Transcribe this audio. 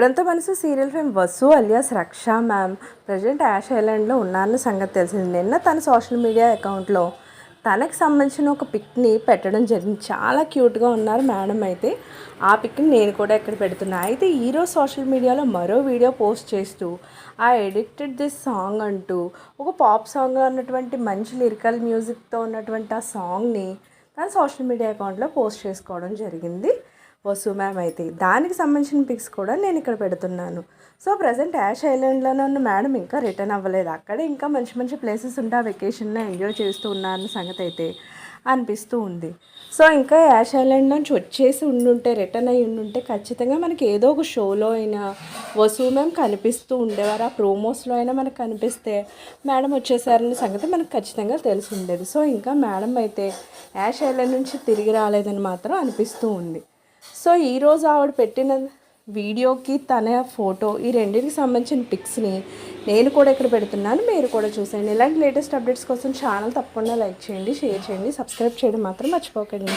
ఇప్పుడంతా మనసు serial fame Vasu alias Raksha ma'am. Present Yas ఐలాండ్లో ఉన్నారన్న సంగతి తెలిసింది. నిన్న తన సోషల్ మీడియా అకౌంట్లో తనకు సంబంధించిన ఒక పిక్ని పెట్టడం జరిగింది. చాలా క్యూట్గా ఉన్నారు మేడం అయితే. ఆ పిక్ని నేను కూడా ఇక్కడ పెడుతున్నా. అయితే ఈరోజు సోషల్ మీడియాలో మరో వీడియో పోస్ట్ చేస్తూ ఆ ఎడిక్టెడ్ దిస్ సాంగ్ అంటూ ఒక పాప్ సాంగ్ ఉన్నటువంటి మంచి లిరికల్ మ్యూజిక్తో ఉన్నటువంటి ఆ సాంగ్ని తన సోషల్ మీడియా అకౌంట్లో పోస్ట్ చేసుకోవడం జరిగింది. వసు మ్యామ్ అయితే. దానికి సంబంధించిన పిక్స్ కూడా నేను ఇక్కడ పెడుతున్నాను. సో ప్రజెంట్ యాష్ ఐలాండ్లోనే ఉన్న మేడం ఇంకా రిటర్న్ అవ్వలేదు. అక్కడే ఇంకా మంచి మంచి ప్లేసెస్ ఉంటే ఆ వెకేషన్లో ఎంజాయ్ చేస్తూ ఉన్నారన్న సంగతి అయితే అనిపిస్తూ ఉంది. సో ఇంకా యాష్ ఐలాండ్ నుంచి వచ్చేసి ఉండుంటే రిటర్న్ అయ్యి ఉండుంటే ఖచ్చితంగా మనకి ఏదో ఒక షోలో అయినా వసూ మ్యామ్ కనిపిస్తూ ఉండేవారు. ఆ ప్రోమోస్లో అయినా మనకు కనిపిస్తే మేడం వచ్చేసారన్న సంగతి మనకు ఖచ్చితంగా తెలిసి ఉండేది. సో ఇంకా మేడం అయితే యాష్ ఐలాండ్ నుంచి తిరిగి రాలేదని మాత్రం అనిపిస్తూ ఉంది. సో ఈరోజు ఆవిడ పెట్టిన వీడియోకి తన ఫోటో ఈ రెండింటికి సంబంధించిన పిక్స్ని నేను కూడా ఇక్కడ పెడుతున్నాను. మీరు కూడా చూసేయండి. ఇలాంటి లేటెస్ట్ అప్డేట్స్ కోసం ఛానల్ తప్పకుండా లైక్ చేయండి షేర్ చేయండి సబ్స్క్రైబ్ చేయడం మాత్రం మర్చిపోకండి.